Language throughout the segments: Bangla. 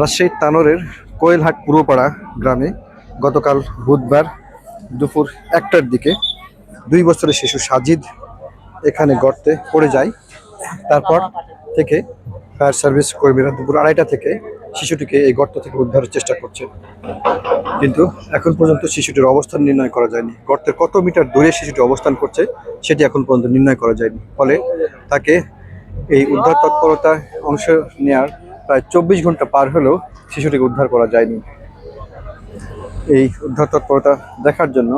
রাজশাহীর তানোরের কোয়েলহাট পুরোপাড়া গ্রামে গতকাল বুধবার দুপুর একটার দিকে দুই বছরের শিশু সাজিদ এখানে গর্তে পড়ে যায়। তারপর থেকে ফায়ার সার্ভিস কর্মীরা দুপুর আড়াইটা থেকে শিশুটিকে এই গর্ত থেকে উদ্ধারের চেষ্টা করছে। কিন্তু এখন পর্যন্ত শিশুটির অবস্থান নির্ণয় করা যায়নি। গর্তের কত মিটার দূরে শিশুটি অবস্থান করছে, সেটি এখন পর্যন্ত নির্ণয় করা যায়নি। ফলে তাকে এই উদ্ধার তৎপরতায় অংশ নেওয়ার প্রায় চব্বিশ ঘণ্টা পার হলেও শিশুটিকে উদ্ধার করা যায়নি। এই উদ্ধার তৎপরতা দেখার জন্য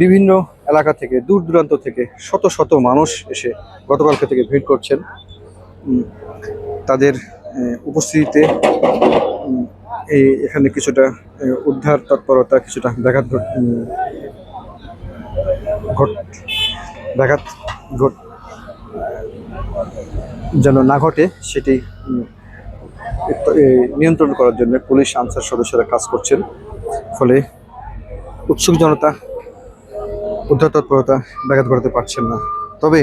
বিভিন্ন এলাকা থেকে, দূর দূরান্ত থেকে শত শত মানুষ এসে গতকালকে থেকে ভিড় করছেন। তাদের উপস্থিতিতে এই এখানে কিছুটা উদ্ধার তৎপরতা কিছুটা ব্যাঘাত ঘট ব্যাঘাত ঘট, যেন না ঘটে সেটি নিয়ন্ত্রণ করার জন্য পুলিশ আনসার সদস্যরা কাজ করছেন। ফলে উৎসুক জনতা উদ্ধার তৎপরতা ব্যাঘাত ঘটাতে পারছেন না। তবে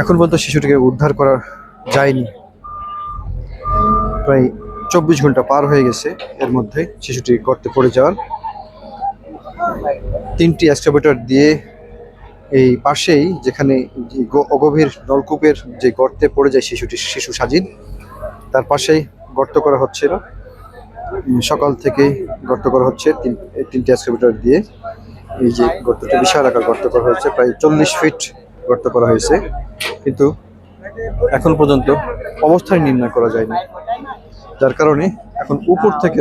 এখন পর্যন্ত শিশুটিকে উদ্ধার করা যায়নি। প্রায় চব্বিশ ঘণ্টা পার হয়ে গেছে। এর মধ্যে শিশুটি গর্তে পড়ে যাওয়ার। তিনটি এক্সকাভেটর দিয়ে এই পাশেই যেখানে অগভীর নলকূপের যে গর্তে পড়ে যায় শিশুটি শিশু সাজিদ তার পাশেই গর্ত করা হচ্ছিল। সকাল থেকে গর্ত করা হচ্ছে তিন তিনটি এক্সকাভেটর দিয়ে। এই যে গর্তটি বিশাল আকার গর্ত করা হয়েছে, প্রায় চল্লিশ ফিট গর্ত করা হয়েছে। কিন্তু এখন পর্যন্ত অবস্থায় নির্ণয় করা যায়নি। যার কারণে এখন উপর থেকে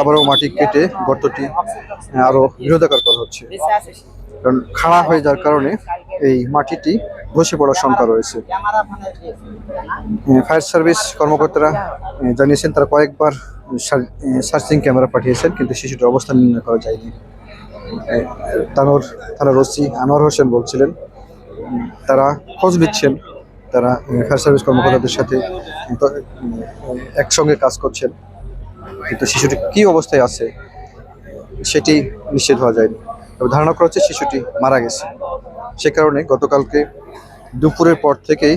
আবারও মাটি কেটে গর্তটি আরও বৃহদাকার করা হচ্ছে। কারণ খাড়া হয়ে যাওয়ার কারণে এই মাটিটি ধসে পড়ার শঙ্কা রয়েছে। ফায়ার সার্ভিস কর্মকর্তারা জানিয়েছেন তারা কয়েকবার সার্চিং ক্যামেরা পাঠিয়েছেন, কিন্তু শিশুটির অবস্থান নির্ণয় করা যায়নি। তানোর থানার ওসি আনোয়ার হোসেন বলছিলেন, তারা খোঁজ নিচ্ছেন, তারা ফায়ার সার্ভিস কর্মকর্তাদের সাথে একসঙ্গে কাজ করছেন, কিন্তু শিশুটি কি অবস্থায় আছে, সেটি নিশ্চিত হওয়া যায়নি। ধারণা করা হচ্ছে শিশুটি মারা গেছে। সে কারণে গতকালকে দুপুরের পর থেকেই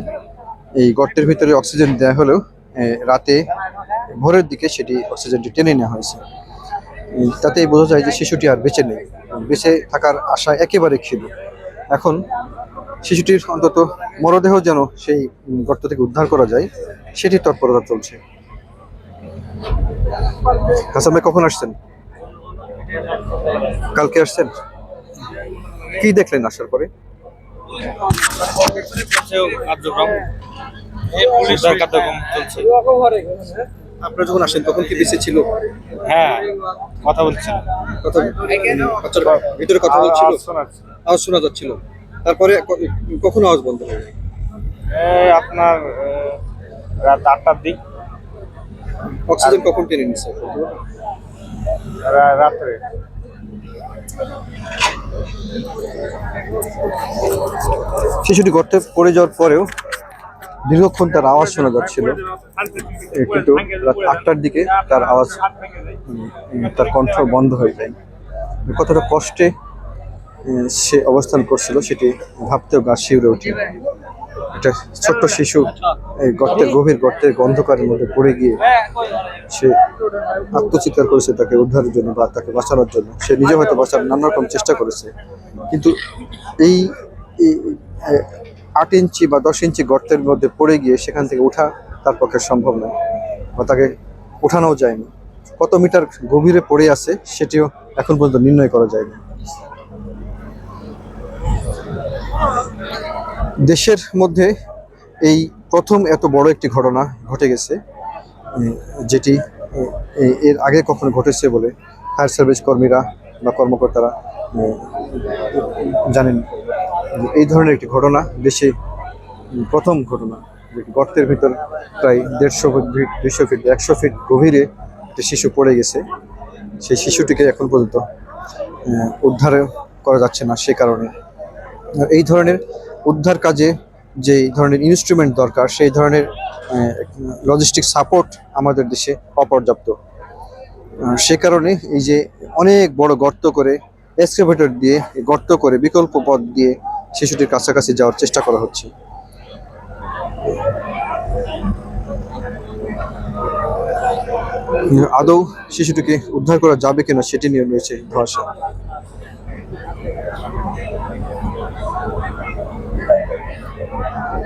এই গর্তের ভিতরে অক্সিজেন দেওয়া হলেও রাতে ভোরের দিকে সেটি অক্সিজেনটি টেনে নেওয়া হয়েছে। তাতেই বোঝা যায় যে শিশুটি আর বেঁচে নেই। বেঁচে থাকার আশা একেবারে ক্ষীণ। এখন শিশুটির অন্তত মরদেহ যেন সেই গর্ত থেকে উদ্ধার করা যায় সেটি তৎপরতা চলছে। হাসান ভাই, কখন আসছেন? কালকে আসছেন? কি দেখলেন আসার পরে? কার্যক্রম উদ্ধার কার্যক্রম চলছে। আপনারা যখন আসেন তখন কি বেঁচে ছিল? হ্যাঁ কথা বলছি কথা ভিতরে কথা বলছিল? আওয়াজ শোনা যাচ্ছিল। তারপরে ক- কখন আওয়াজ বন্ধ হয়ে আপনার রাত আটটার দিক। অক্সিজেন কখন টেনে নিচ্ছে রাত্রে। শিশুটি গর্তে পড়ে যাওয়ার পরেও দীর্ঘক্ষণ তার আওয়াজ শোনা যাচ্ছিল। কিন্তু রাত আটটার দিকে তার আওয়াজ তার কণ্ঠ বন্ধ হয়ে যায়। কতটা কষ্টে সে অবস্থান করছিল সেটি ভাবতেও গা শিউরে ওঠে। একটা ছোট্ট শিশু এই গর্তের গভীর গর্তের অন্ধকারের মধ্যে পড়ে গিয়ে সে আত্মচিৎকার করেছে তাকে উদ্ধারের জন্য বা তাকে বাঁচানোর জন্য। সে নিজে হয়তো বাঁচার নানা রকম চেষ্টা করেছে। কিন্তু এই এই, আট ইঞ্চি বা দশ ইঞ্চি গর্তের মধ্যে পড়ে গিয়ে সেখান থেকে ওঠা তার পক্ষে সম্ভব নয় বা তাকে ওঠানোও যায়নি। কত মিটার গভীরে পড়ে আছে সেটিও এখন পর্যন্ত নির্ণয় করা যায়নি। দেশের মধ্যে এই প্রথম এত বড় একটি ঘটনা ঘটে গেছে যেটি এর আগে কখনো ঘটেছে বলে ফায়ার সার্ভিস কর্মীরা বা কর্মকর্তারা জানেন। এই ধরনের একটি ঘটনা দেশে প্রথম ঘটনা গর্তের ভিতর প্রায় দেড়শো ফিট দুইশো ফিট একশো ফিট গভীরে একটি শিশু পড়ে গেছে। সেই শিশুটিকে এখন পর্যন্ত উদ্ধার করা যাচ্ছে না সে কারণে। এই ধরনের উদ্ধার কাজে যে ধরনের ইনস্ট্রুমেন্ট দরকার, সেই ধরনের লজিস্টিক সাপোর্ট আমাদের দেশে অপর্যাপ্ত। সে কারণে এই যে অনেক বড় গর্ত করে এক্সকেভেটর দিয়ে গর্ত করে বিকল্প পথ দিয়ে শিশুটির কাছাকাছি যাওয়ার চেষ্টা করা হচ্ছে। আদৌ শিশুটিকে উদ্ধার করা যাবে কিনা সেটি নিয়ে রয়েছে ধোয়াশা।